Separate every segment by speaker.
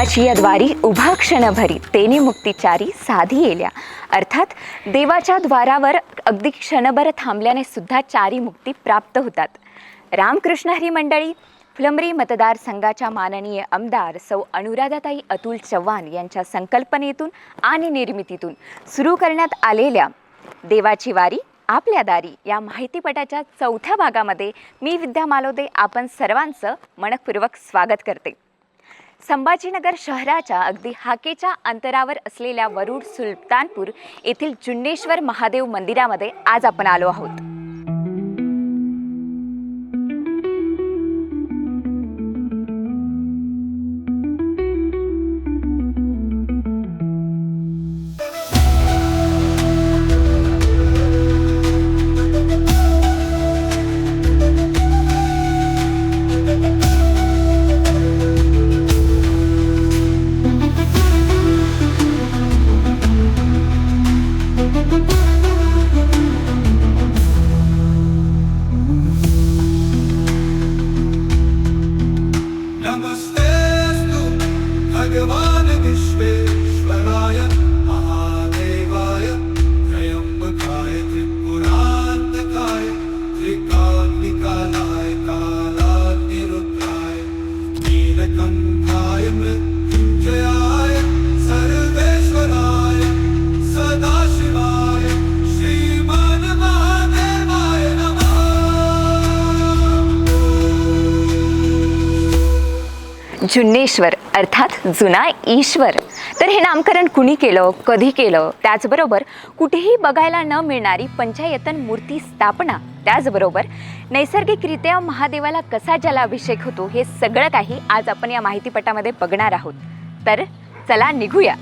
Speaker 1: देवाची या द्वारी उभा क्षणभरी तेने मुक्तिचारी साधी येल्या. अर्थात देवाच्या द्वारावर अगदी क्षणभर थांबल्याने सुद्धा चारी मुक्ती प्राप्त होतात. रामकृष्ण हरी मंडळी फुलंब्री मतदारसंघाच्या माननीय आमदार सौ अनुराधाताई अतुल चव्हाण यांच्या संकल्पनेतून आणि निर्मितीतून सुरू करण्यात आलेल्या देवाची वारी आपल्या दारी या माहितीपटाच्या चौथ्या भागामध्ये मी विद्या मालोदे आपण सर्वांचं मनपूर्वक स्वागत करते. संभाजीनगर शहराच्या अगदी हाकेच्या अंतरावर असलेल्या वरुड सुलतानपूर येथील जुन्नेश्वर महादेव मंदिरामध्ये आज आपण आलो आहोत. जुन्नेश्वर अर्थात जुना ईश्वर. तर हे नामकरण कुणी केलं कधी केलं? त्याचबरोबर कुठेही बघायला न मिळणारी पंचायतन मूर्ती स्थापना. त्याचबरोबर नैसर्गिकरित्या महादेवाला कसा जलाभिषेक होतो हे सगळं काही आज आपण या माहितीपटामध्ये बघणार आहोत. तर चला निघूया.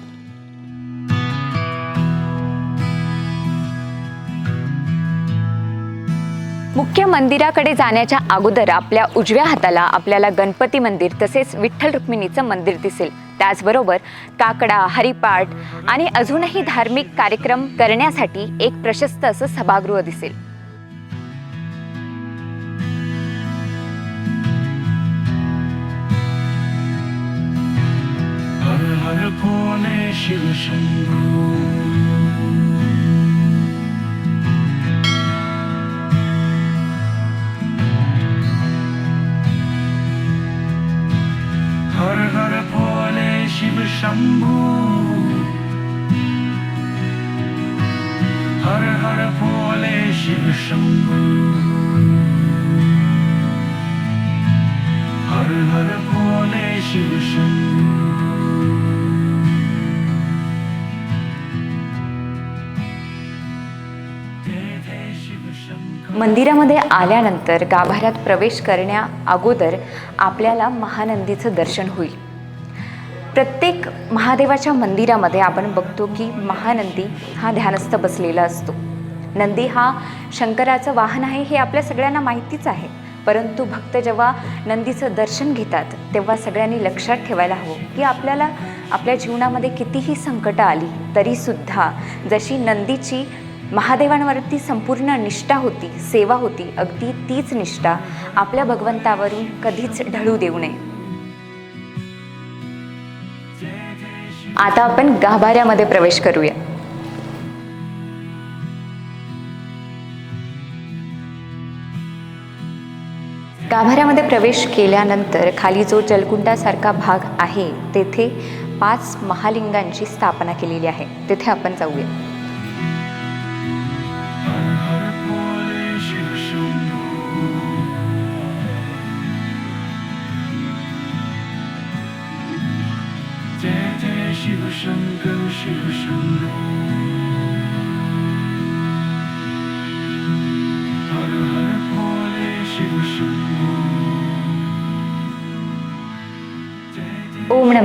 Speaker 1: मुख्य मंदिराकडे जाण्याच्या अगोदर आपल्या उजव्या हाताला आपल्याला गणपती मंदिर तसेच विठ्ठल रुक्मिणीचं मंदिर दिसेल. त्याचबरोबर काकडा हरिपाठ आणि अजूनही धार्मिक कार्यक्रम करण्यासाठी एक प्रशस्त असं सभागृह दिसेल.
Speaker 2: हर हर शिव शंभू. शिव हर हर भोले शिव
Speaker 1: मंदिरामध्ये आल्यानंतर गाभाऱ्यात प्रवेश करण्या अगोदर आपल्याला महानंदीचं दर्शन होईल. प्रत्येक महादेवाच्या मंदिरामध्ये आपण बघतो की महानंदी हा ध्यानस्थ बसलेला असतो. नंदी हा शंकराचं वाहन आहे हे आपल्या सगळ्यांना माहितीच आहे. परंतु भक्त जेव्हा नंदीचं दर्शन घेतात तेव्हा सगळ्यांनी लक्षात ठेवायला हवं की आपल्याला आपल्या जीवनामध्ये कितीही संकटं आली तरीसुद्धा जशी नंदीची महादेवांवरती संपूर्ण निष्ठा होती सेवा होती अगदी तीच निष्ठा आपल्या भगवंतावरून कधीच ढळू देऊ नये. आता आपण गाभाऱ्यामध्ये प्रवेश करूया. गाभाऱ्यामध्ये प्रवेश केल्यानंतर खाली जो जलकुंडासारखा भाग आहे तेथे पाच महालिंगांची स्थापना केलेली आहे. तेथे आपण जाऊया.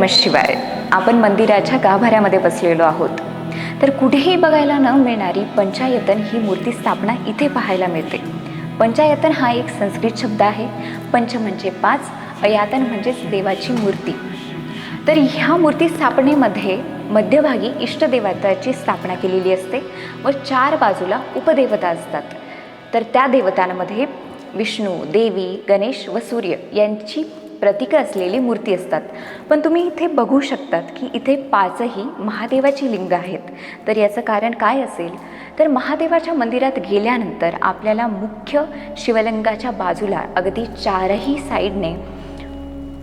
Speaker 1: नम शिवाय आपण मंदिराच्या गाभाऱ्यामध्ये बसलेलो आहोत. तर कुठेही बघायला न मिळणारी पंचायतन ही मूर्ती स्थापना इथे पाहायला मिळते. पंचायतन हा एक संस्कृत शब्द आहे. पंच म्हणजे पाच अयातन म्हणजेच देवाची मूर्ती. तर ह्या मूर्ती स्थापनेमध्ये मध्यभागी इष्टदेवताची स्थापना केलेली असते व चार बाजूला उपदेवता असतात. तर त्या देवतांमध्ये विष्णू देवी गणेश व सूर्य यांची प्रतीकं असलेली मूर्ती असतात. पण तुम्ही इथे बघू शकतात की इथे पाचही महादेवाची लिंग आहेत. तर याचं कारण काय असेल? तर महादेवाच्या मंदिरात गेल्यानंतर आपल्याला मुख्य शिवलिंगाच्या बाजूला अगदी चारही साईडने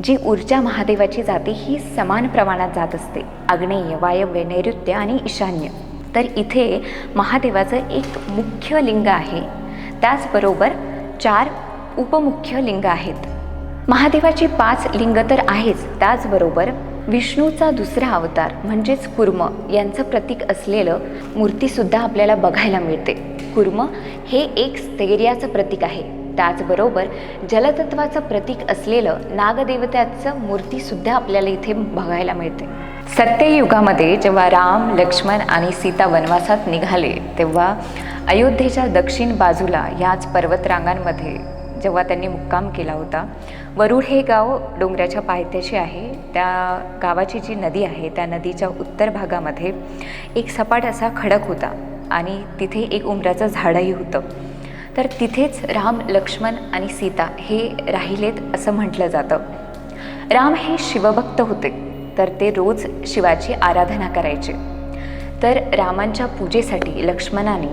Speaker 1: जी ऊर्जा महादेवाची जाते ही समान प्रमाणात जात असते. आग्नेय वायव्य नैऋत्य आणि ईशान्य. तर इथे महादेवाचं एक मुख्य लिंग आहे. त्याचबरोबर चार उपमुख्य लिंग आहेत. महादेवाची पाच लिंग तर आहेच. त्याचबरोबर विष्णूचा दुसरा अवतार म्हणजेच कुर्म यांचं प्रतीक असलेलं मूर्तीसुद्धा आपल्याला बघायला मिळते. कुर्म हे एक स्थैर्याचं प्रतीक आहे. त्याचबरोबर जलतत्वाचं प्रतीक असलेलं नागदेवताचं मूर्तीसुद्धा आपल्याला इथे बघायला मिळते. सत्ययुगामध्ये जेव्हा राम लक्ष्मण आणि सीता वनवासात निघाले तेव्हा अयोध्येच्या दक्षिण बाजूला याच पर्वतरांगांमध्ये जेव्हा त्यांनी मुक्काम केला होता वरुड हे गाव डोंगराच्या पायथ्याशी आहे. त्या गावाची जी नदी आहे त्या नदीच्या उत्तर भागामध्ये एक सपाट असा खडक होता आणि तिथे एक उमराचं झाडही होतं. तर तिथेच राम लक्ष्मण आणि सीता हे राहिलेत असं म्हटलं जातं. राम हे शिवभक्त होते तर ते रोज शिवाची आराधना करायचे. तर रामांच्या पूजेसाठी लक्ष्मणाने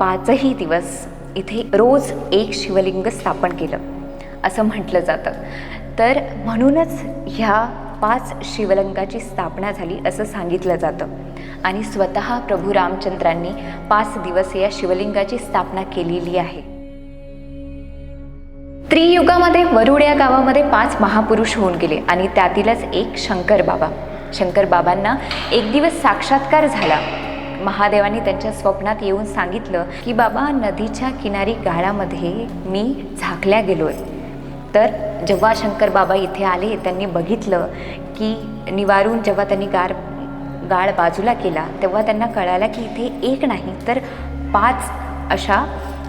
Speaker 1: पाचही दिवस इथे रोज एक शिवलिंग स्थापन केलं. असं म्हटलं जातं. तर म्हणूनच ह्या पाच शिवलिंगाची स्थापना झाली असं सांगितलं जातं. आणि स्वतः प्रभू रामचंद्रांनी पाच दिवस या शिवलिंगाची स्थापना केलेली आहे. त्रियुगामध्ये वरुड या गावामध्ये पाच महापुरुष होऊन गेले आणि त्यातीलच एक शंकर बाबा. शंकर बाबांना एक दिवस साक्षात्कार झाला. महादेवाने त्यांच्या स्वप्नात येऊन सांगितलं की बाबा नदीच्या किनारी गाळामध्ये मी झाकल्या गेलोय. तर जेव्हा शंकर बाबा इथे आले त्यांनी बघितलं की निवारून जेव्हा त्यांनी गार गाळ बाजूला केला तेव्हा त्यांना कळालं की इथे एक नाही तर पाच अशा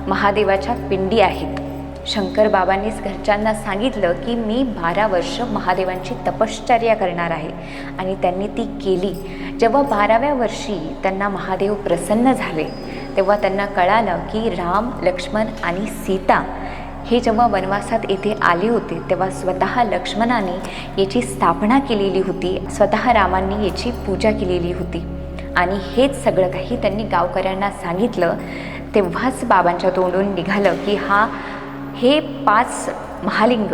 Speaker 1: महादेवाच्या पिंडी आहेत. शंकर बाबांनीच घरच्यांना सांगितलं की मी बारा वर्ष महादेवांची तपश्चर्या करणार आहे. आणि त्यांनी ती केली. जेव्हा बाराव्या वर्षी त्यांना महादेव प्रसन्न झाले तेव्हा त्यांना कळालं की राम लक्ष्मण आणि सीता हे जेव्हा वनवासात येथे आले होते तेव्हा स्वतः लक्ष्मणाने याची स्थापना केलेली होती. स्वतः रामांनी याची पूजा केलेली होती. आणि हेच सगळं काही त्यांनी गावकऱ्यांना सांगितलं. तेव्हाच बाबांच्या तोंडून निघालं की हा हे पाच महालिंग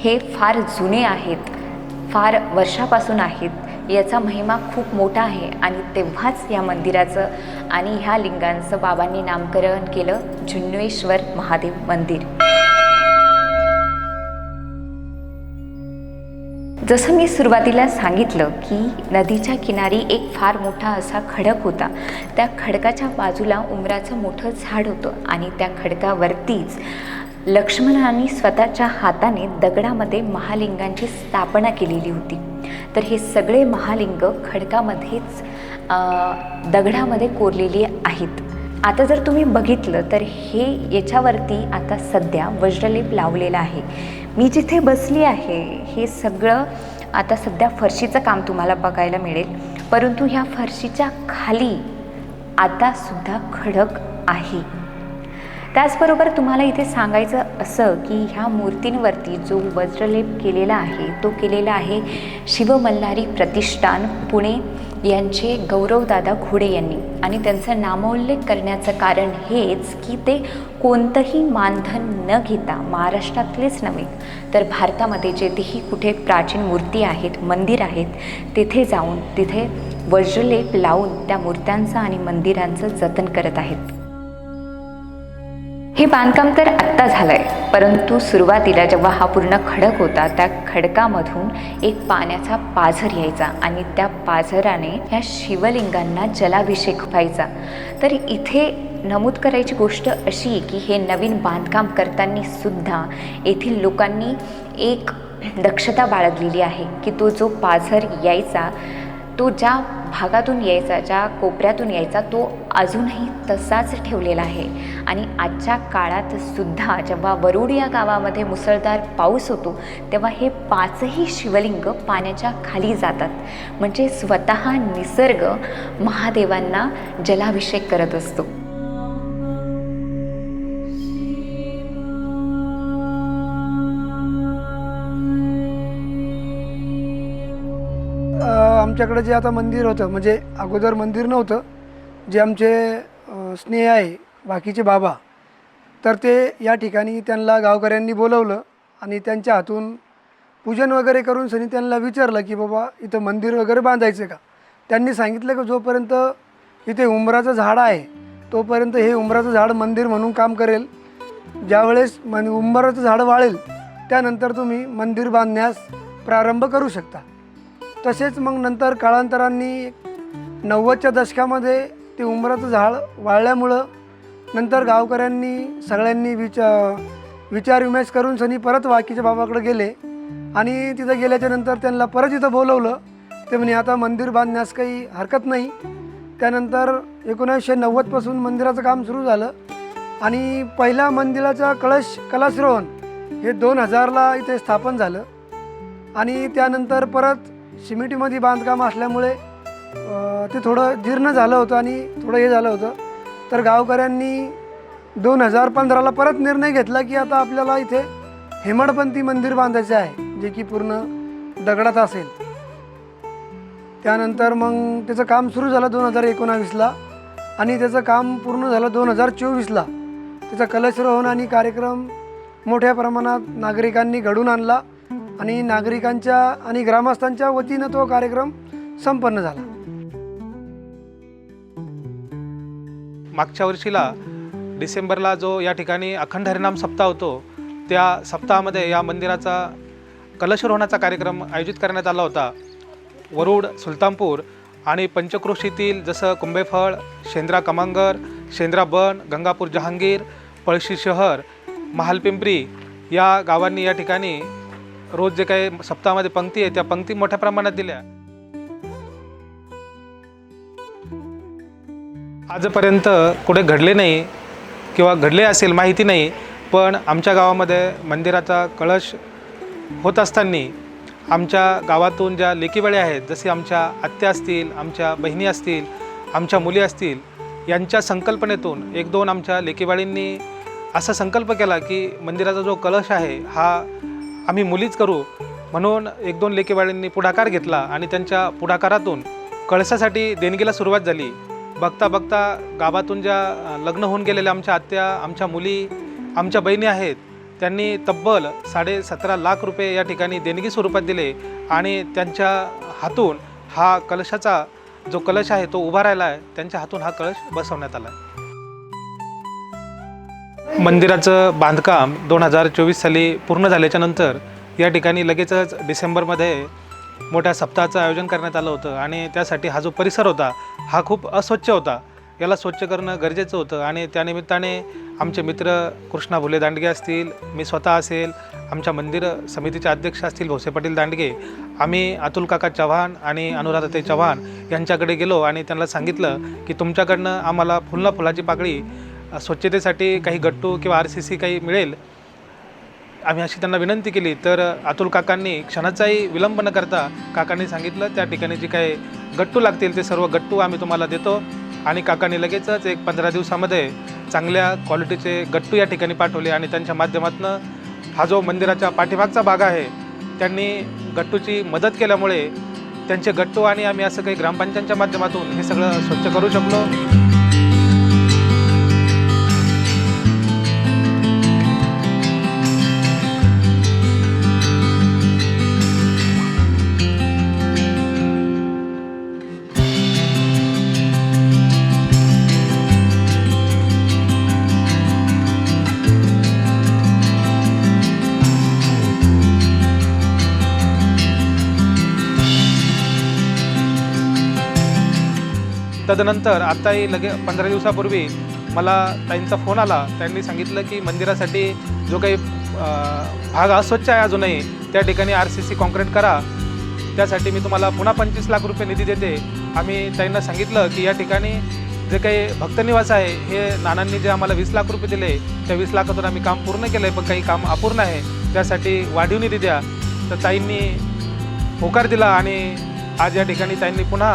Speaker 1: हे फार जुने आहेत फार वर्षापासून आहेत. याचा महिमा खूप मोठा आहे आणि तेव्हाच या मंदिराचं आणि ह्या लिंगांचं बाबांनी नामकरण केलं झुन्नेश्वर महादेव मंदिर. जसं मी सुरुवातीला सांगितलं की नदीच्या किनारी एक फार मोठा असा खडक होता. त्या खडकाच्या बाजूला उमराचं मोठं झाड होतं आणि त्या खडकावरतीच लक्ष्मणाने स्वतःच्या हाताने दगडामध्ये महालिंगांची स्थापना केलेली होती. तर हे सगळे महालिंग खडकामध्येच दगडामध्ये कोरलेली आहेत. आता जर तुम्ही बघितलं तर हे याच्यावरती आता सध्या वज्रलेप लावलेला आहे. मी जिथे बसली आहे हे सगळं आता सध्या फरशीचं काम तुम्हाला बघायला मिळेल. परंतु ह्या फरशीच्या खाली आतासुद्धा खडक आहे. त्याचबरोबर तुम्हाला इथे सांगायचं असं की ह्या मूर्तींवरती जो वज्रलेप केलेला आहे तो केलेला आहे शिवमल्हारी प्रतिष्ठान पुणे यांचे गौरवदादा घोडे यांनी. आणि त्यांचं नामोल्लेख करण्याचं कारण हेच की ते कोणतंही मानधन न घेता महाराष्ट्रातलेच नव्हे तर भारतामध्ये जेथेही कुठे प्राचीन मूर्ती आहेत मंदिर आहेत तिथे जाऊन तिथे वज्रलेप लावून त्या मूर्त्यांचं आणि मंदिरांचं जतन करत आहेत. हे बांधकाम तर आत्ता झालं आहे परंतु सुरुवातीला जेव्हा हा पूर्ण खडक होता त्या खडकामधून एक पाण्याचा पाझर यायचा आणि त्या पाझराने ह्या शिवलिंगांना जलाभिषेक व्हायचा. तर इथे नमूद करायची गोष्ट अशी आहे की हे नवीन बांधकाम करताना सुद्धा येथील लोकांनी एक दक्षता बाळगलेली आहे की तो जो पाझर यायचा तो ज्या भागातून यायचा ज्या कोपऱ्यातून यायचा तो अजूनही तसाच ठेवलेला आहे. आणि आजच्या काळात सुद्धा जेव्हा वरुड या गावामध्ये मुसळधार पाऊस होतो तेव्हा हे पाचही शिवलिंग पाण्याच्या खाली जातात. म्हणजे स्वतः निसर्ग महादेवांना जलाभिषेक करत असतो.
Speaker 3: आमच्याकडे जे आता मंदिर होतं म्हणजे अगोदर मंदिर नव्हतं जे आमचे स्नेह आहे बाकीचे बाबा तर ते या ठिकाणी त्यांना गावकऱ्यांनी बोलवलं आणि त्यांच्या हातून पूजन वगैरे करून सनी त्यांना विचारलं की बाबा इथं मंदिर वगैरे बांधायचं का? त्यांनी सांगितलं की जोपर्यंत इथे उंबराचं झाड आहे तोपर्यंत हे उंबराचं झाड मंदिर म्हणून काम करेल. ज्यावेळेस मन उंबराचं झाड वाळेल त्यानंतर तुम्ही मंदिर बांधण्यास प्रारंभ करू शकता. तसेच मग नंतर काळांतरांनी नव्वदच्या दशकामध्ये ते उंबराचं झाड वाळल्यामुळं नंतर गावकऱ्यांनी सगळ्यांनी विचा विचार विमर्श करून सनी परत वाकीच्या बाबाकडे गेले. आणि तिथं गेल्याच्यानंतर त्यांना परत इथं बोलवलं. ते म्हणे आता मंदिर बांधण्यास काही हरकत नाही. त्यानंतर एकोणीसशे नव्वदपासून मंदिराचं काम सुरू झालं. आणि पहिल्या मंदिराचा कळश कलाश्रवण हे दोन हजारला इथे स्थापन झालं. आणि त्यानंतर परत शिमिटीमध्ये बांधकाम असल्यामुळे ते थोडं जीर्ण झालं होतं आणि थोडं हे झालं होतं. तर गावकऱ्यांनी दोन हजार पंधराला परत निर्णय घेतला की आता आपल्याला इथे हेमडपंथी मंदिर बांधायचे आहे जे की पूर्ण दगडात असेल. त्यानंतर मग त्याचं काम सुरू झालं दोन हजार एकोणावीसला आणि त्याचं काम पूर्ण झालं दोन हजार चोवीसला. त्याचा कलशरोहण आणि कार्यक्रम मोठ्या प्रमाणात नागरिकांनी घडून आणला. आणि नागरिकांच्या आणि ग्रामस्थांच्या वतीनं तो कार्यक्रम संपन्न झाला.
Speaker 4: मागच्या वर्षीला डिसेंबरला जो या ठिकाणी अखंड हरिनाम सप्ताह होतो त्या सप्ताहामध्ये या मंदिराचा कलशरोहणाचा कार्यक्रम आयोजित करण्यात आला होता. वरुड सुलतानपूर आणि पंचक्रोशीतील जसं कुंभेफळ शेंद्रा कमांगर शेंद्रा बन गंगापूर जहांगीर पळशी शहर महालपिंपरी या गावांनी या ठिकाणी रोज जे काही सप्ताहामध्ये पंक्ती आहे त्या पंक्ती मोठ्या प्रमाणात दिल्या. आजपर्यंत कुठे घडले नाही किंवा घडले असेल माहिती नाही पण आमच्या गावामध्ये मंदिराचा कळश होत असताना आमच्या गावातून ज्या लेकीबाळी आहेत जसे आमच्या आत्या असतील आमच्या बहिणी असतील आमच्या मुली असतील यांच्या संकल्पनेतून एक दोन आमच्या लेकीबाळींनी असा संकल्प केला की मंदिराचा जो कलश आहे हा आम्ही मुलीच करू म्हणून एक दोन लेकीबाळींनी पुढाकार घेतला आणि त्यांच्या पुढाकारातून कळसासाठी देणगीला सुरुवात झाली. बघता बघता गावातून ज्या लग्न होऊन गेलेल्या आमच्या आत्या आमच्या मुली आमच्या बहिणी आहेत त्यांनी तब्बल साडे सतरा लाख रुपये या ठिकाणी देणगी स्वरूपात दिले आणि त्यांच्या हातून हा कलशाचा जो कलश आहे तो उभा राहिला आहे त्यांच्या हातून हा कलश बसवण्यात आला आहे. मंदिराचं बांधकाम दोन हजार चोवीस साली पूर्ण झाल्याच्यानंतर या ठिकाणी लगेचच डिसेंबरमध्ये मोठ्या सप्ताहाचं आयोजन करण्यात आलं होतं. आणि त्यासाठी हा जो परिसर होता हा खूप अस्वच्छ होता. याला स्वच्छ करणं गरजेचं होतं आणि त्यानिमित्ताने आमचे मित्र कृष्णा भुले दांडगे असतील मी स्वतः असेल आमच्या मंदिर समितीचे अध्यक्ष असतील भोसे पाटील दांडगे आम्ही अतुल काका चव्हाण आणि अनुराधाते चव्हाण यांच्याकडे गेलो आणि त्यांना सांगितलं की तुमच्याकडनं आम्हाला फुलना फुलाची पाकळी स्वच्छतेसाठी काही गट्टू किंवा आर सी सी काही मिळेल आम्ही अशी त्यांना विनंती केली. तर अतुल काकांनी क्षणाचाही विलंब न करता काकांनी सांगितलं त्या ठिकाणी जे काही गट्टू लागतील ते सर्व गट्टू आम्ही तुम्हाला देतो आणि काकांनी लगेचच एक पंधरा दिवसामध्ये चांगल्या क्वालिटीचे गट्टू या ठिकाणी पाठवले आणि त्यांच्या माध्यमातून हा जो मंदिराच्या पाठीमागचा भाग आहे त्यांनी गट्टूची मदत केल्यामुळे त्यांचे गट्टू आणि आम्ही असं काही ग्रामपंचायतच्या माध्यमातून हे सगळं स्वच्छ करू शकलो. तदनंतर आत्ताही लगे पंधरा दिवसापूर्वी मला ताईंचा फोन आला. त्यांनी सांगितलं की मंदिरासाठी जो काही भाग अस्वच्छ आहे अजूनही त्या ठिकाणी आर सी सी कॉन्क्रीट करा. त्यासाठी मी तुम्हाला पुन्हा पंचवीस लाख रुपये निधी देते. आम्ही ताईंना सांगितलं की या ठिकाणी जे काही भक्तनिवास आहे हे नानांनी जे आम्हाला वीस लाख रुपये दिले त्या वीस लाखातून आम्ही काम पूर्ण केलं आहे पण काही काम अपूर्ण आहे. त्यासाठी वाढीव निधी द्या. तर ताईंनी होकार दिला आणि आज या ठिकाणी ताईंनी पुन्हा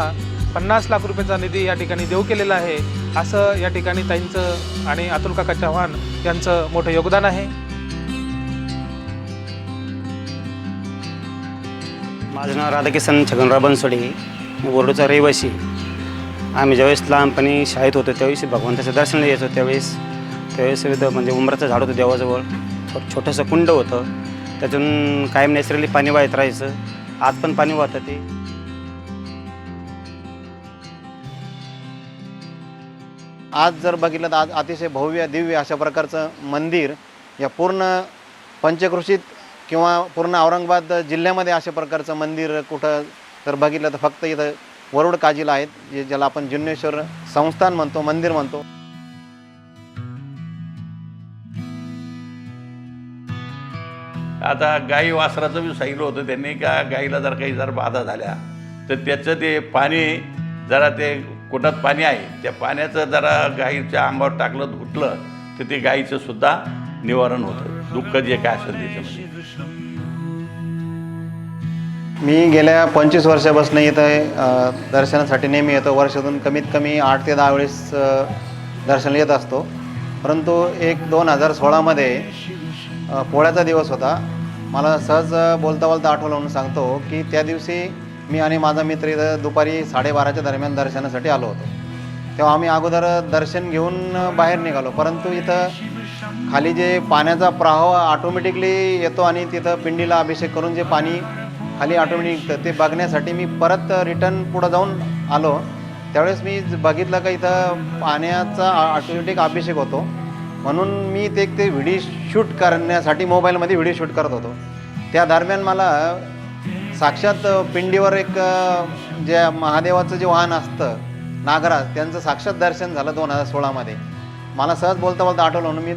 Speaker 4: पन्नास लाख रुपयाचा निधी या ठिकाणी देऊ केलेला आहे. असं या ठिकाणी ताईंचं आणि अतुल काका चव्हाण यांचं मोठं योगदान आहे.
Speaker 5: माझं नाव राधाकिसन छगनराव बनसोडे वरडूचा रहिवासी. आम्ही ज्यावेळेस लहानपणी शाळेत होतो त्यावेळेस भगवंताचं दर्शन यायचो त्यावेळेस. त्यावेळेस इथं म्हणजे उमराचं झाड होतं देवाजवळ. छोटंसं कुंड होतं. त्यातून कायम नॅचरली पाणी वाहत राहायचं. आज पण पाणी वाहतं ते.
Speaker 6: आज जर बघितलं तर आज अतिशय भव्य दिव्य अशा प्रकारचं मंदिर या पूर्ण पंचकृषीत किंवा पूर्ण औरंगाबाद जिल्ह्यामध्ये अशा प्रकारचं मंदिर कुठं तर बघितलं तर फक्त इथं वरुड काजीला आहेत जे ज्याला आपण जुन्नेश्वर संस्थान म्हणतो मंदिर म्हणतो.
Speaker 7: आता गाई वासराचं बी सांगितलं होतं त्यांनी का गाईला जर काही जर बाधा झाल्या तर त्याचं ते पाणी जरा ते कुठात पाणी आहे. त्या पाण्याचं जरा गाईच्या अंगावर टाकलं धुतलं तर ते गाईचं सुद्धा निवारण होतं. दुःख जे काय असेल त्याच्यामध्ये.
Speaker 6: मी गेल्या पंचवीस वर्षापासून इथं दर्शनासाठी नेहमी येतो. वर्षातून कमीत कमी आठ ते दहा वेळेस दर्शन दर्शनाला येत असतो. परंतु एक दोन हजार सोळामध्ये पोळ्याचा दिवस होता. मला सहज बोलता बोलता आठवलं म्हणून सांगतो की त्या दिवशी मी आणि माझा मित्र इथं दुपारी साडेबाराच्या दरम्यान दर्शनासाठी आलो होतो. तेव्हा आम्ही अगोदर दर्शन घेऊन बाहेर निघालो परंतु इथं खाली जे पाण्याचा प्रवाह ऑटोमॅटिकली येतो आणि तिथं पिंडीला अभिषेक करून जे पाणी खाली ऑटोमॅटिक निघतं ते बघण्यासाठी मी परत रिटर्न पुढं जाऊन आलो. त्यावेळेस मी बघितलं का इथं पाण्याचा ऑटोमॅटिक अभिषेक होतो. म्हणून मी ते ते व्हिडिओ शूट करण्यासाठी मोबाईलमध्ये व्हिडिओ शूट करत होतो. त्या दरम्यान मला साक्षात पिंडीवर एक जे महादेवाचं जे वाहन असतं नागराज त्यांचं साक्षात दर्शन झालं दोन हजार सोळामध्ये मला सहज बोलता बोलता आठवलं म्हणून मी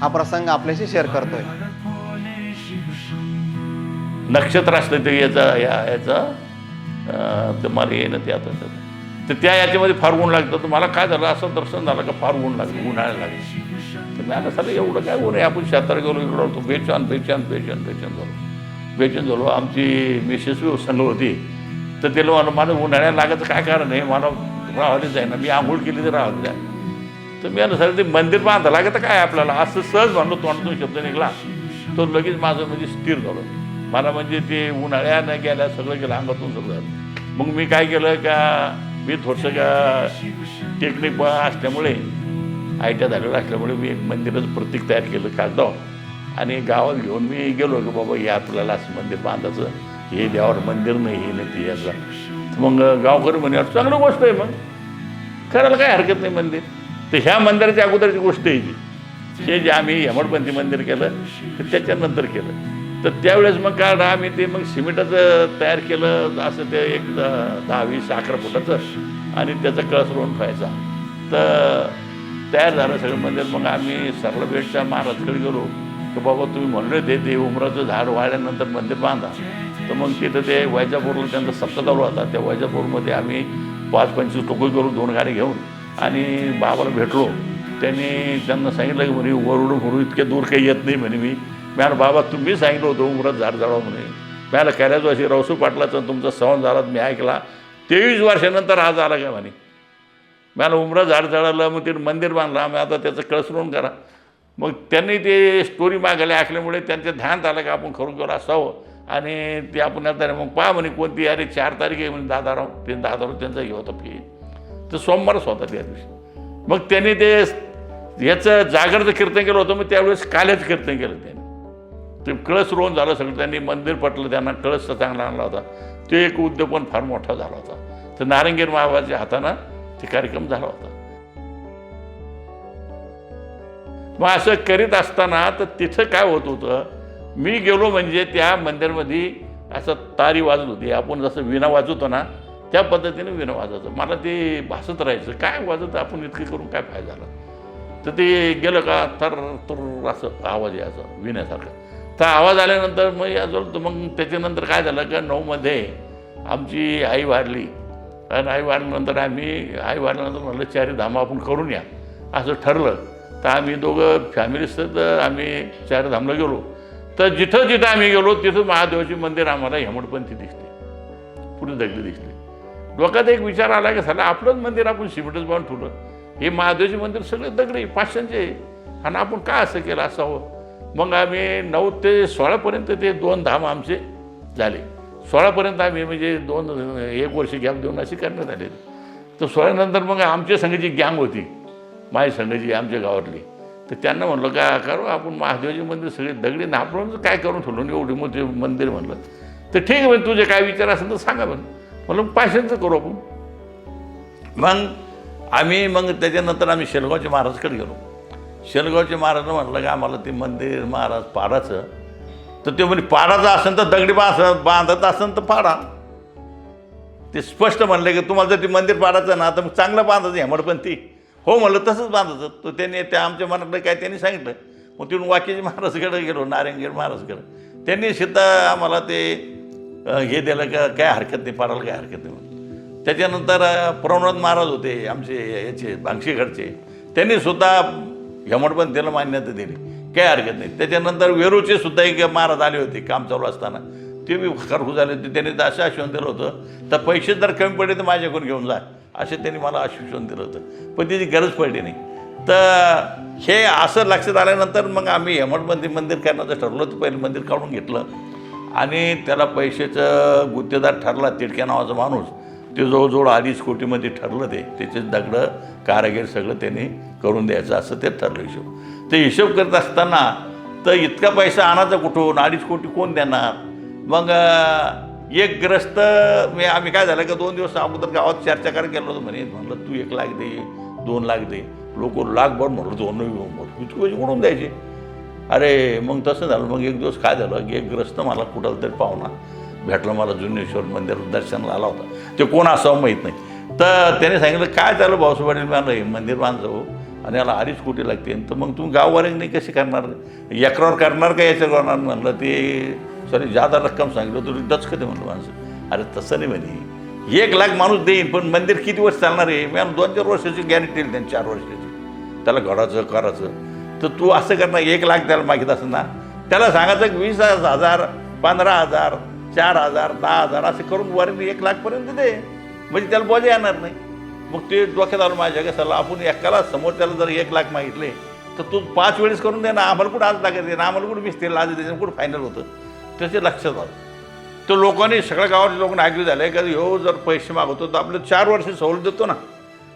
Speaker 6: हा प्रसंग आपल्याशी शेअर करतोय.
Speaker 7: नक्षत्र असलं ते याचा या याचा अं, मला येणं ते आता तर त्या याच्यामध्ये फार ऊन लागतं. तर मला काय झालं असं दर्शन झालं का फार ऊन लागलं उन्हाळ्याला लागलं. तर नाही आता एवढं काय ऊन आहे आपण शेतात गेलो इकडं होतो बेचान बेचान बेचान बेचान झालो बेचून झालो. आमची मिसेस संघ होती. तर ते मला मला उन्हाळ्याला लागायचं काय कारण आहे? मला राहावले जाईना मी आंघोळ केली तर राहत जाय. तर मी आता सर ते मंदिर बांधा लागतं काय आपल्याला? असं सहज म्हणलो तोंडातून शब्द निघाला. तो लगेच माझं म्हणजे स्थिर झालं. मला म्हणजे ते उन्हाळ्यानं गेल्या सगळं गेलं अंगातून सगळं झालं. मग मी काय केलं का मी थोडंसं का टेक्निक असल्यामुळे आय टी झालेलं असल्यामुळे मी एक मंदिराचं प्रतीक तयार केलं कागदावर आणि गावात घेऊन मी गेलो की बाबा हे आपल्याला असं मंदिर बांधायचं. हे देवावर मंदिर नाही हे नाही ते याचं मग गावकरी म्हणे चांगलं चांगली गोष्ट आहे मग. करायला काय हरकत नाही मंदिर. तर ह्या मंदिराच्या अगोदरची गोष्ट आहे ती हे जे आम्ही यमडपंथी मंदिर केलं तर त्याच्यानंतर केलं. तर त्यावेळेस मग काय आम्ही ते मग सिमेंटाचं तयार केलं असं ते एक दहा वीस अकरा फुटाचं आणि त्याचा कळस रोवून ठेवायचा. तर तयार झालं सगळं मंदिर. मग आम्ही सरलापेठच्या महाराजकडे गेलो. की बाबा तुम्ही म्हणले ते ते उमराचं झाड वाळल्यानंतर मंदिर बांधा. तर मग तिथं ते वैजापूरला त्यांचा सप्ताह चालू होता. त्या वैजापूरमध्ये आम्ही पाच पंचवीस टोकं करून दोन गाडी घेऊन आणि बाबाला भेटलो. त्यांनी त्यांना सांगितलं की म्हणे वरुड वरून इतके दूर काही येत नाही म्हणे मी. मॅडम बाबा तुम्ही सांगितलं होतं उमरात झाड जाळा म्हणे. मॅला कैलास अशी रवसू पाटलाचा तुमचा सहन झाला मी ऐकला. तेवीस वर्षानंतर आज आला काय म्हणे. मला उमरा झाड चढालं मग ते मंदिर बांधलं. मग आता त्याचं कळसरून करा. मग त्यांनी ते स्टोरी मागायला ऐकल्यामुळे त्यांचं ध्यान झालं का आपण खरून करू असावं. आणि ते आपण आता मग पहा म्हणे कोणती अरे चार तारीख आहे म्हणे दादाराव ते दादाराव त्यांचा हे होता फी तर सोमवारच होता त्या दिवशी. मग त्यांनी ते याचं जागरचं कीर्तन केलं होतं मग त्यावेळेस काल्याचं कीर्तन केलं त्यांनी. ते कळस रोवून झालं सगळं त्यांनी मंदिर पटलं त्यांना कळस चांगला आणला होता. ते एक उद्योग पण फार मोठा झाला होता. तर नारंगीर महाराजाच्या हातानं ते कार्यक्रम झाला होता. मग असं करीत असताना तर तिथं काय होत होतं? मी गेलो म्हणजे त्या मंदिरमध्ये असं तारी वाजत होती. आपण जसं विणा वाजवतो ना त्या पद्धतीने विणा वाजवायचं. मला ते भासत राहायचं. काय वाजत आपण इतकं करून काय फायदा झाला? तर ते गेलं का तर तर असं आवाज यायचा विण्यासारखा. तर आवाज आल्यानंतर मग याजवळ मग त्याच्यानंतर काय झालं का नऊमध्ये आमची आई वारली. आणि आई वारल्यानंतर आम्ही आई वारल्यानंतर म्हणलं चारी धाम आपण करून या. असं ठरलं. तर आम्ही दोघं फॅमिलीसह तर आम्ही चार धामला गेलो. तर जिथं जिथं आम्ही गेलो तिथं महादेवाची मंदिर आम्हाला हेमडपंथी दिसते पुढे दगडी दिसली. लोकात एक विचार आला की झाला आपलंच मंदिर आपण सिमेंटच बांधून ठेवलं. हे महादेवाचे मंदिर सगळे दगडे पाचशेंचे आहे. आणि आपण का असं केलं असावं? मग आम्ही नऊ ते सोळापर्यंत ते दोन धाम आमचे झाले. सोळापर्यंत आम्ही म्हणजे दोन एक वर्ष गॅप देऊन अशी करण्यात आले तर सोळानंतर मग आमच्या संघाची गँग होती. माझी संघाची आमच्या गावातली. तर त्यांना म्हणलं काय करू आपण महादेवाचे मंदिर सगळे दगडी नापडून काय करून ठेवलं? एवढी मोठे मंदिर म्हणलं. तर ठीक आहे म्हणजे तुझे काय विचार असेल तर सांगा पण म्हणलं मग करू आपण. मग आम्ही मग त्याच्यानंतर आम्ही शेलगावचे महाराजकडे गेलो. शेलगावचे महाराज म्हटलं की आम्हाला ते मंदिर महाराज पाडायचं? तर ते म्हणजे पाडायचं असेल तर दगडी बांध बांधत असेल तर पाडा. ते स्पष्ट म्हणले की तुम्हाला जर ते मंदिर पाडायचं ना तर मग चांगलं बांधायचं हेमडपंथी हो म्हणलं तसंच बांधायचं. तर त्यांनी त्या आमच्या मनातलं काय त्यांनी सांगितलं. मग तिथून वाकीचे महाराजकडे गेलो नारायणगीर महाराजकडे त्यांनी सुद्धा आम्हाला ते हे दिलं का काय हरकत नाही पाडायला काय हरकत नाही म्हणून. त्याच्यानंतर अं, महाराज होते आमचे याचे भांगशीकडचे त्यांनी सुद्धा हेमडपंथीला मान्यता दिली. काय हरकत नाही. त्याच्यानंतर वेरूचे सुद्धा एक महाराज आले होते काम चालू असताना. ते बी खरखू झाले होते. त्यांनी तर असं आश्वासन दिलं होतं तर पैसे जर कमी पडले तर माझ्याकडून घेऊन जा. असे त्यांनी मला आश्वासन दिलं होतं. पण त्याची गरज पडली नाही. तर हे असं लक्षात आल्यानंतर मग आम्ही हेमडपंथी मंदिर करण्याचं ठरलं तर पहिलं मंदिर काढून घेतलं. आणि त्याला पैशाचं गुत्तेदार ठरला तिडक्या नावाचा माणूस. ते जवळजवळ अडीच कोटीमध्ये ठरलं ते. त्याचे दगडं कारागीर सगळं त्यांनी करून द्यायचं असं ते ठरलं हिशोब. ते हिशोब करत असताना तर इतका पैसा आणायचा कुठून? अडीच कोटी कोण देणार? मग एक ग्रस्त मी आम्ही काय झालं का दोन दिवस अगोदर गावात चर्चा करायला गेलो होतो म्हणे. म्हणलं तू एक लाख दे दोन लाख दे. लोक लाखभर म्हणलं दोन इतकी पैसे कुठून द्यायचे. अरे मग तसं झालं मग एक दिवस काय झालं की एक ग्रस्त मला कुठं तरी पाहुणा भेटला मला जुनेश्वर मंदिर दर्शनाला आला होता. ते कोण असावं माहीत नाही. तर त्याने सांगितलं काय झालं भाऊसाहेबांनी मला हे मंदिर बांधतो हो, आणि याला अडीच कोटी लागते? तर मग तुम्ही गाववाऱ्यांनी नाही करणार? एकरावर करणार का याच्यावर करणार? म्हणलं ते सॉरी जादा रक्कम सांगितलं तुम्ही दचकते म्हणलं माणसं. अरे तसं नाही म्हणे. एक लाख माणूस देईन पण मंदिर किती वर्ष चालणार आहे? मी दोन चार वर्षाची गॅरंटी दिली त्यांनी चार वर्षाची. त्याला घडायचं करायचं तर तू असं करणार एक लाख त्याला मागित असं ना त्याला सांगायचं वीस हजार पंधरा हजार चार हजार दहा हजार असे करून वरील एक लाखपर्यंत दे. म्हणजे त्याला बोजा येणार नाही. मग ते डोक्यात आलं माझ्या कसाला आपण एकाला समोर त्याला जर एक लाख मागितले तर तू पाच वेळेस करून दे ना आम्हाला कुठं आज लागत ना आम्हाला कुठं मिसते आज त्याच्यानं कुठं फायनल होतं? त्याचे लक्षात आलं तर लोकांनी सगळ्या गावातल्या लोकांना ॲग्री झालं का ह्यो जर पैसे मागवतो तर आपलं चार वर्ष सवलत देतो ना.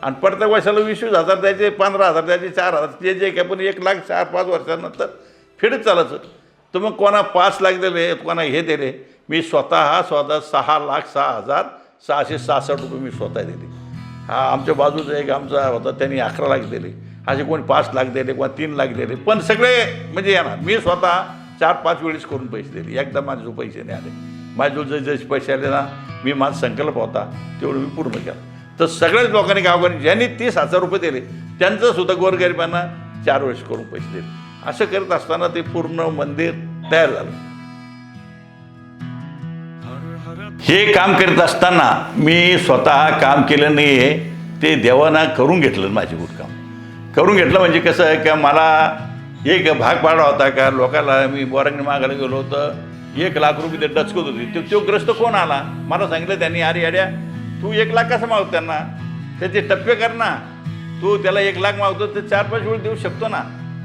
Speaker 7: आणि प्रत्येक वर्षाला वीस वीस हजार द्यायचे पंधरा हजार द्यायचे चार हजार जे जे काय पण एक लाख चार पाच वर्षानंतर फेडत चालायचं. तर मग कोणा पाच लाख दिले कोणा हे दिले मी स्वतः स्वतः सहा लाख सहा हजार सहाशे सहासष्ट रुपये मी स्वतः दिले. हा आमच्या बाजूचा एक आमचा होता त्यांनी अकरा लाख दिले. असे कोणी पाच लाख दिले कोणा तीन लाख दिले. पण सगळे म्हणजे येणार. मी स्वतः चार पाच वेळेस करून पैसे दिले. एकदा माझे जो पैसे नाही आले. माझ्याजवळ जसे पैसे आले ना मी माझा संकल्प होता तेवढं मी पूर्ण केला. तर सगळ्याच लोकांनी गावकऱ्यांनी ज्यांनी तीस हजार रुपये दिले त्यांचं सुद्धा गोरगरिबांना चार वर्ष करून पैसे दिले. असं करत असताना ते पूर्ण मंदिर तयार झालं. हे काम करत असताना मी स्वतः काम केलं नाही आहे ते देवानं करून घेतलं माझे काम करून घेतलं म्हणजे कसं आहे का मला एक भाग पाडा होता का लोकांना मी बोरांगणी मागायला गेलो होतं. एक लाख रुपये ते डचकत होते. तो तो ग्रस्त कोण आला? मला सांगितलं त्यांनी अरे अड्या तू एक लाख कसं मागतो त्यांना? त्याचे टप्पे कर ना. तू त्याला एक लाख मागतो ते चार पाच वेळ देऊ शकतो ना.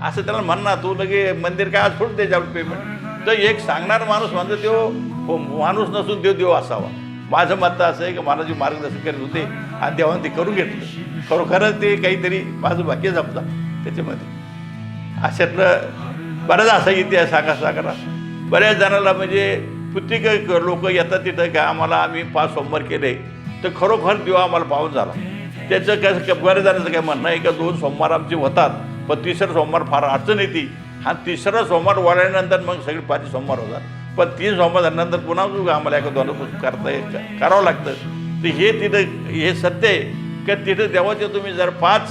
Speaker 7: असं त्याला म्हण ना तू लगे मंदिर काय आज थोडं त्याच्यावर पेमेंट तर एक सांगणार माणूस म्हणतो तो हो, माणूस नसून देव देव असावा. माझं मत असं आहे की मला जे मार्गदर्शन करत होते आणि देवानं ते करून घेतलं. खरोखरच ते काहीतरी माझं भाग्य जपता त्याच्यामध्ये. अशातलं बराच असा इतिहास साखर साखरा बऱ्याच जणाला म्हणजे प्रत्येक लोक येतात तिथं का आम्हाला आम्ही पाच सोमवार केले. तर खरोखर दिवा आम्हाला पाहून झाला. त्याचं काय बऱ्याच जणांचं काय म्हणणं आहे का दोन सोमवार आमचे होतात पण तिसरा सोमवार फार अडचण येते. हा तिसरा सोमवार वाढल्यानंतर मग सगळे पाच सोमवार होतात. पण तीन सोमवार झाल्यानंतर पुन्हा आम्हाला एका दोन करता येत करावं लागतं. तर हे तिथं हे सत्य आहे. का तिथं देवाचे तुम्ही जर पाच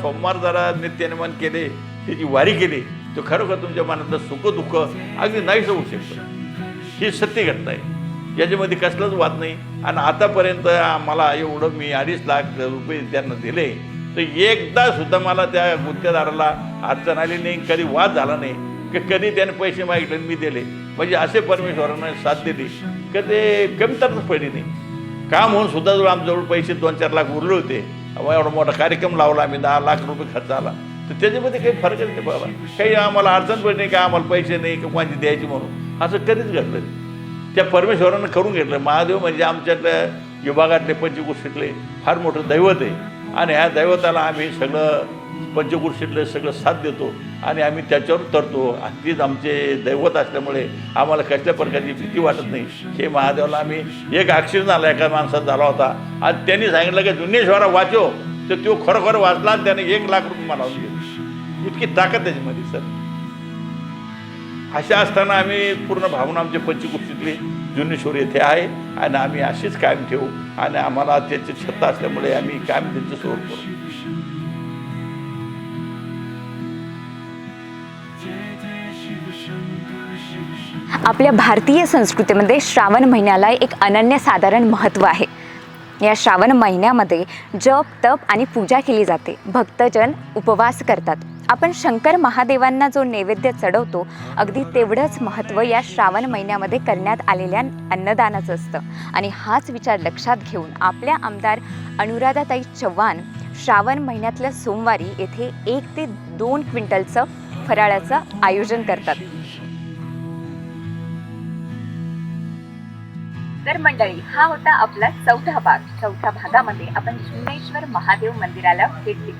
Speaker 7: सोमवार जरा नित्यनिमान केले त्याची वारी केली तर खरोखर तुमच्या मनातलं सुखदुःख अगदी नाहीच होऊ शकतं. ही सत्य घटना आहे याच्यामध्ये कसलाच वाद नाही. आणि आतापर्यंत मला एवढं मी अडीच लाख रुपये त्यांना दिले तर एकदा सुद्धा मला त्या गुत्तेदाराला अडचण आली नाही कधी वाद झाला नाही की कधी त्याने पैसे मागितले मी दिले. म्हणजे असे परमेश्वरानं साथ दिली की ते कमतरच पडली नाही. का म्हणून सुद्धा जवळ आमच्याजवळ पैसे दोन चार लाख उरले होते एवढा मोठा कार्यक्रम लावला आम्ही दहा लाख रुपये खर्च आला तर त्याच्यामध्ये काही फरकच नाही बाबा? काही आम्हाला अडचण पडली नाही का? आम्हाला पैसे नाही किंवा कोणाची द्यायची म्हणून? असं कधीच घडलं त्या परमेश्वरानं करून घेतलं. महादेव म्हणजे आमच्यातल्या विभागातले पंचकृषीतले फार मोठं दैवत आहे. आणि ह्या दैवताला आम्ही सगळं पंचकृषीतले सगळं साथ देतो. आणि आम्ही त्याच्यावर तरतो आणि तीच आमचे दैवत असल्यामुळे आम्हाला कसल्या प्रकारची भीती वाटत नाही. हे महादेवाला आम्ही एक ॲक्सिडेंट झाला एका माणसात झाला होता. आणि त्यांनी सांगितलं की जुन्नेश्वरा वाचो. तर तो खरोखर वाचला आणि त्याने एक लाख रुपये मला दिले. इतकी ताकद त्याच्यामध्ये सर. अशा असताना आम्ही पूर्ण भावना आमच्या पंचकृषीतली जुनेश्वर येथे आहे आणि आम्ही अशीच कायम ठेवू आणि आम्हाला त्याची सत्ता असल्यामुळे आम्ही कायम त्यांचं स्वरूप करू.
Speaker 1: आपल्या भारतीय संस्कृतीमध्ये श्रावण महिन्याला एक अनन्यसाधारण महत्त्व आहे. या श्रावण महिन्यामध्ये जप तप आणि पूजा केली जाते. भक्तजन उपवास करतात. आपण शंकर महादेवांना जो नैवेद्य चढवतो अगदी तेवढंच महत्त्व या श्रावण महिन्यामध्ये करण्यात आलेल्या अन्नदानाचं असतं. आणि हाच विचार लक्षात घेऊन आपल्या आमदार अनुराधाताई चव्हाण श्रावण महिन्यातल्या सोमवारी येथे एक ते दोन क्विंटलचं फराळाचं आयोजन करतात. तर मंडळी हा होता आपला चौथा भाग. चौथ्या भागामध्ये आपण जुनेश्वर महादेव मंदिराला भेट दिली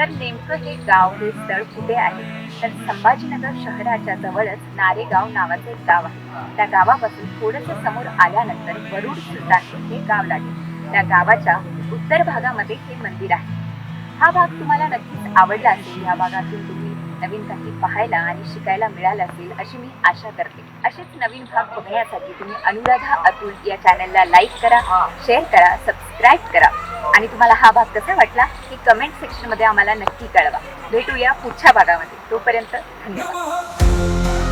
Speaker 1: तर नेमकं हे गाव हे स्थळ कुठे आहे? तर संभाजीनगर शहराच्या जवळच नारेगाव नावाचे एक गाव आहे. त्या गावापासून थोडंसं समोर आल्यानंतर वरुड सुलतान हे गाव लागेल. त्या गावाच्या उत्तर भागामध्ये हे मंदिर आहे. हा भाग तुम्हाला नक्कीच आवडला असेल. या भागातून तुम्ही नवीन काही पाहायला आणि शिकायला मिळालं असेल अशी मी आशा करते. असेच नवीन भाग बघण्यासाठी तुम्ही अनुराधा अतुल या चॅनलला लाईक करा शेअर करा सबस्क्राईब करा. आणि तुम्हाला हा भाग कसा वाटला हे कमेंट सेक्शनमध्ये आम्हाला नक्की कळवा. भेटूया पुढच्या भागामध्ये. तोपर्यंत धन्यवाद.